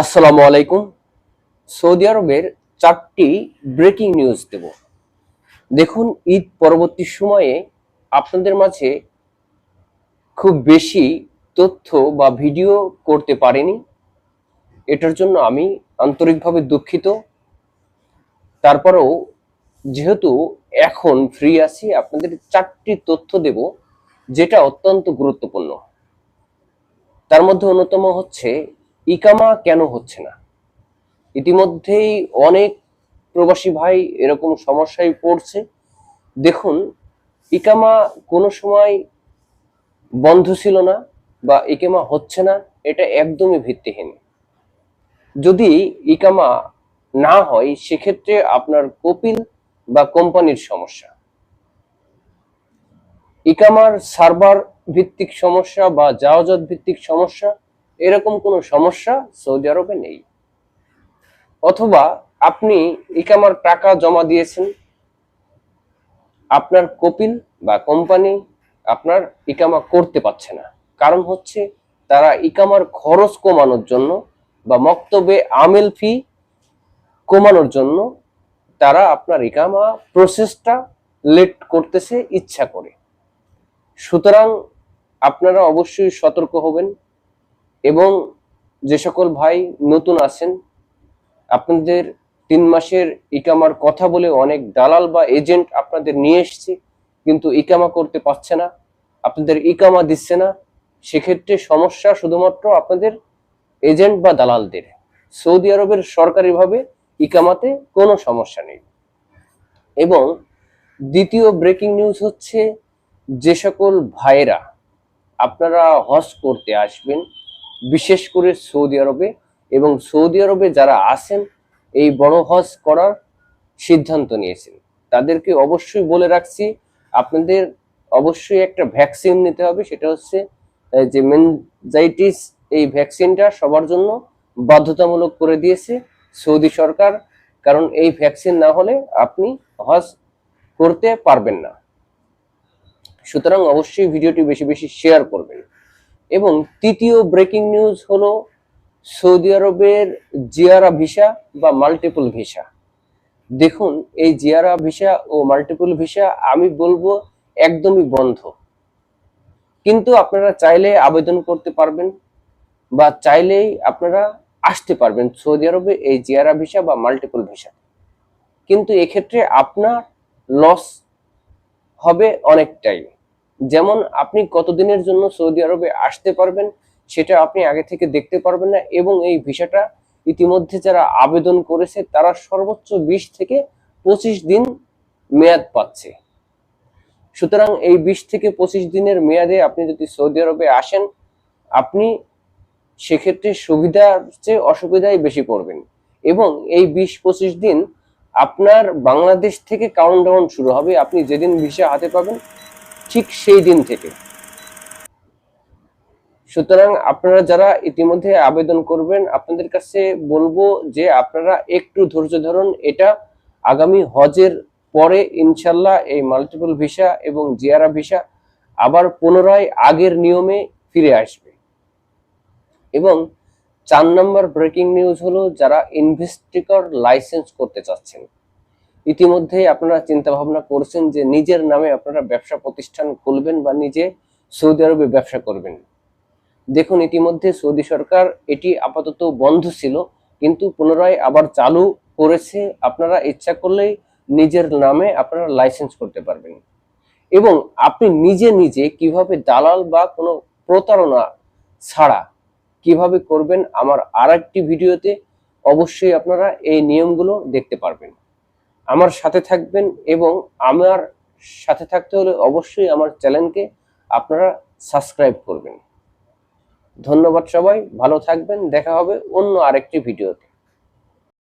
আসসালামু আলাইকুম। সৌদি আরবের চারটি ব্রেকিং নিউজ দেব। দেখুন, ঈদ পরবর্তী সময়ে আপনাদের মাঝে খুব বেশি তথ্য বা ভিডিও করতে পারিনি। এটার জন্য আমি আন্তরিকভাবে দুঃখিত। তারপরেও যেহেতু এখন ফ্রি আছি, আপনাদের চারটি তথ্য দেব, যেটা অত্যন্ত গুরুত্বপূর্ণ। তার মধ্যে অন্যতম হচ্ছে ইকামা কেন হচ্ছে না? ইতিমধ্যেই অনেক প্রবাসী ভাই এরকম সমস্যায় পড়ছে। দেখুন, ইকামা কোনো সময় বন্ধ ছিল না বা ইকামা হচ্ছে না, এটা একদমই ভিত্তিহীন। যদি ইকামা না হয়, সেক্ষেত্রে আপনার কপিল বা কোম্পানির সমস্যা। ইকামার সার্ভার ভিত্তিক সমস্যা বা জাহাজত ভিত্তিক সমস্যা এরকম কোনো সমস্যা সৌদি আরবে নেই। অথবা আপনি ইকামার টাকা জমা দিয়েছেন, আপনার কপিল বা কোম্পানি আপনার ইকামা করতে পারছে না। কারণ হচ্ছে তারা ইকামার খরচ কমানোর জন্য বা মক্তবে আমেল ফি কমানোর জন্য তারা আপনার ইকামা প্রসেসটা লেট করতেছে, ইচ্ছা করে। সুতরাং আপনারা অবশ্যই সতর্ক হবেন। এবং যে সকল ভাই নতুন আছেন, আপনাদের তিন মাসের ইকামার কথা বলে অনেক দালাল বা এজেন্ট আপনাদের নিয়ে এসছে, কিন্তু ইকামা করতে পারছে না, আপনাদের ইকামা দিচ্ছে না। সেক্ষেত্রে সমস্যা শুধুমাত্র আপনাদের এজেন্ট বা দালালদের। সৌদি আরবের সরকারিভাবে ইকামাতে কোনো সমস্যা নেই। এবং দ্বিতীয় ব্রেকিং নিউজ হচ্ছে, যে সকল ভাইরা আপনারা হজ করতে আসবেন বিশেষ করে সৌদি আরবে এবং সৌদি আরবে যারা আছেন, এই বড় হজ করার সিদ্ধান্ত নিয়েছেন। তাদেরকে অবশ্যই বলে রাখছি, আপনাদের অবশ্যই একটা ভ্যাকসিন নিতে হবে, সেটা হচ্ছে যে মেনজাইটিস এই ভ্যাকসিনটা সবার জন্য বাধ্যতামূলক করে দিয়েছে সৌদি সরকার, কারণ এই ভ্যাকসিন না হলে আপনি হজ করতে পারবেন না। সুতরাং অবশ্যই ভিডিওটি বেশি বেশি শেয়ার করবেন। এবং তৃতীয় ব্রেকিং নিউজ হলো সৌদি আরবের জিয়ারা ভিসা বা মাল্টিপল ভিসা। দেখুন, এই জিয়ারা ভিসা ও মাল্টিপল ভিসা আমি বলব একদমই বন্ধ। কিন্তু আপনারা চাইলে আবেদন করতে পারবেন বা চাইলেই আপনারা আসতে পারবেন সৌদি আরবে এই জিয়ারা ভিসা বা মাল্টিপল ভিসা। কিন্তু এক্ষেত্রে আপনার লস হবে অনেকটাই। যেমন আপনি কতদিনের জন্য সৌদি আরবে আসতে পারবেন, সেটা আপনি আগে থেকে দেখতে পারবেন না, এবং এই ভিসাটা ইতিমধ্যে যারা আবেদন করেছে, তারা সর্বোচ্চ বিশ থেকে পঁচিশ দিন মেয়াদ পাচ্ছে। সুতরাং এই বিশ থেকে পঁচিশ দিনের মেয়াদে আপনি যদি সৌদি আরবে আসেন, আপনি সেক্ষেত্রে সুবিধার চেয়ে অসুবিধাই বেশি পড়বেন। এবং এই বিশ পঁচিশ দিন আপনার বাংলাদেশ থেকে কাউন্টডাউন শুরু হবে, আপনি যেদিন ভিসা হাতে পাবেন ঠিক সেই দিন থেকে। সুতরাং আপনারা যারা ইতিমধ্যে আবেদন করবেন, আপনাদের কাছে বলব যে আপনারা একটু ধৈর্য ধরুন, এটা আগামী হজের পরে ইনশাল্লাহ এই মাল্টিপল ভিসা এবং জিয়ারা ভিসা আবার পুনরায় আগের নিয়মে ফিরে আসবে। এবং চার নম্বর ব্রেকিং নিউজ হলো, যারা ইনভেস্টিকর লাইসেন্স করতে চাচ্ছেন। ইতিমধ্যে আপনারা চিন্তা ভাবনা করছেন যে নিজের নামে আপনারা ব্যবসা প্রতিষ্ঠান খুলবেন বা নিজে সৌদি আরবে ব্যবসা করবেন। দেখুন, ইতিমধ্যে সৌদি সরকার এটি আপাতত বন্ধ ছিল, কিন্তু পুনরায় আবার চালু করেছে। আপনারা ইচ্ছা করলেই নিজের নামে আপনারা লাইসেন্স করতে পারবেন। এবং আপনি নিজে নিজে কীভাবে দালাল বা কোনো প্রতারণা ছাড়া কীভাবে করবেন, আমার আর একটি ভিডিওতে অবশ্যই আপনারা এই নিয়মগুলো দেখতে পারবেন। আমার সাথে থাকবেন এবং আমার সাথে থাকতে হলে অবশ্যই আমার চ্যানেলকে আপনারা সাবস্ক্রাইব করবেন। ধন্যবাদ সবাই, ভালো থাকবেন, দেখা হবে অন্য আরেকটি ভিডিওতে।